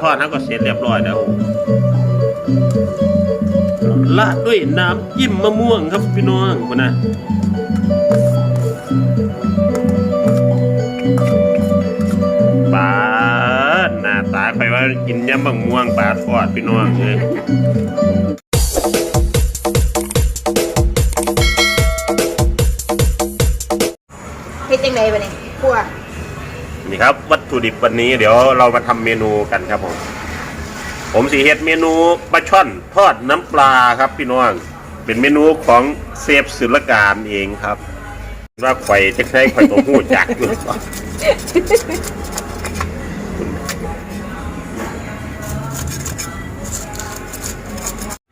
ทอดนั้นก็เสร็จเรียบร้อยแล้วละด้วยน้ำจิ้มมะม่วงครับพี่น้องคุณนะปลาหน้าตาใครว่ากินยำมะม่วงปลาทอดพี่น้องเลยเฮ็ดจังไดบัดนี้ครัว นี่ครับ วัตถุดิบวันนี้เดี๋ยวเรามาทำเมนูกันครับผม ผมสีเฮ็ดเมนูปลาช่อนทอดน้ำปลาครับพี่น้องเป็นเมนูของเซฟสุรการเองครับ ว่าไข่จะใช้ไข่ตัวหูจักหรือเปล่า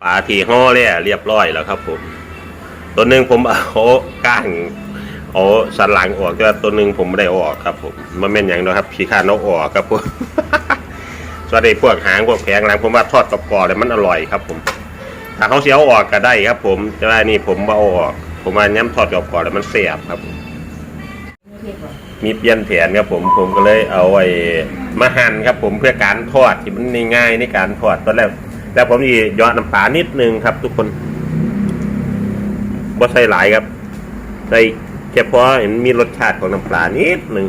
ปลาที่ห่อเลยเรียบร้อยแล้วครับผม ตัวหนึ่งผมเอาก้าง เอาสันหลังออกแต่ตัวหนึ่งผมไม่ได้ออกครับผมมันเป็นอย่างเดียวครับขี้ข้านเออกครับผมสวนไอ้พวกหางพวกแผงหลังผมว่าทอดกรอบๆเลยมันอร่อยครับ ผมถ้าเขาเสียเอาออกก็ได้ครับ ผมแต่ว่านี่ผมบ่เอาออก ผมว่าย้ำทอดกรอบๆแล้วมันเสียบครับ มีเปลี่ยนแผนครับผมผมก็เลยเอาไอ้มาหั่นครับ ผมเพื่อการทอดที่มันง่ายในการทอดตอนแรกแล้วผมนี่หยอดน้ำปลานิดนึงครับ ทุกคนบ่ใส่หลายครับใส่ แค่พอเห็นมีรสชาติของน้ำปลานิดหนึ่ง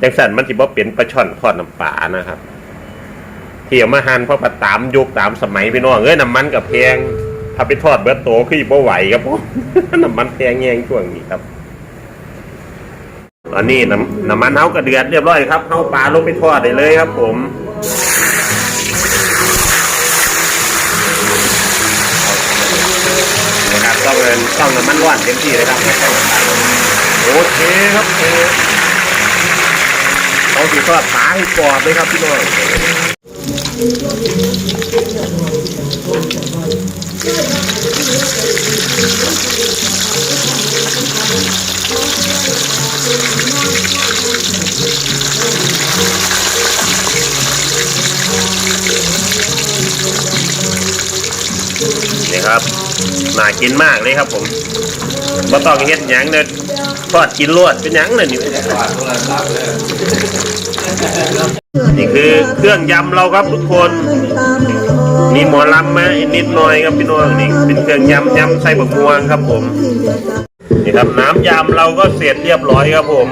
จังสันมันสิบ่เป็นปลาช่อนทอดน้ำปลานะครับเที่ยวมาหันเพราะว่าตามยุคตามสมัยพี่น้องเอ้ยน้ำมันกับแพงถ้าไปทอดเบิร์ตโตคือบ่ไหวครับผมน้ำมันแพงแยงช่วงนี้ครับตอนนี้น้ำน้ำมันเฮากระเดือดเรียบร้อยครับเฮาปลาลงไปทอดได้เลยครับ ผม ต้องน้ำมันร้อนเต็มที่เลยครับโอเคครับโอเคเอาสีทอดปลาให้กรอบเลยครับพี่น้อง น่ากินมากเลยครับผมบ่ต้องเฮ็ดหยังเด้อทอดกินรวดเป็นหยังเลยนี่นี่คือเครื่องยำเราครับทุกคนมีหมอลำมาอีกนิดหน่อยครับพี่น้องนี่เป็นเครื่องยำยำใส่บะม่วงครับผมนี่ครับน้ำยำเราก็เสร็จเรียบร้อยครับผม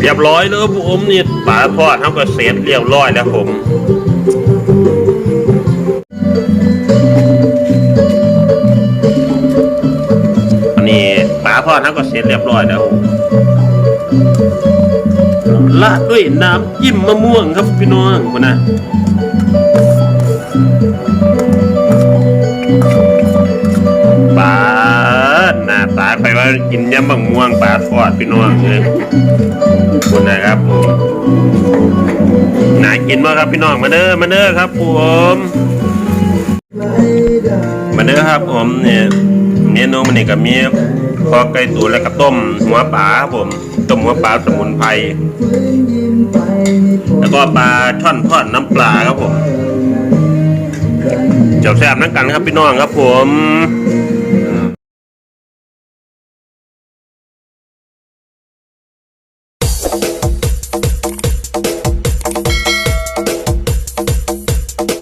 เรียบร้อยแล้วผมนี่ปลาทอดเขาก็เสร็จเรียบร้อยแล้วผม อดเขาก็เสร็จเรียบร้อยแล้วละด้วยน้ำจิ้มมะม่วงครับพี่น้องคุณนะปลาหน้าตาไปว่ากินยำมะม่วงปลาทอดพี่น้องเลยคุณนะครับผมน่ากินมากครับพี่น้องมาเด้อมาเด้อครับผมมาเด้อครับผมเนี่ยเมนูมันนี่ก็มี พอไก่ตัวแล้วก็ต้มหัวปลาครับผมต้มหัวปลาสมุนไพรแล้วก็ปลาท่อนทอดน้ำปลาครับผมเจ้าแซ่บนั่งกันครับพี่น้องครับผม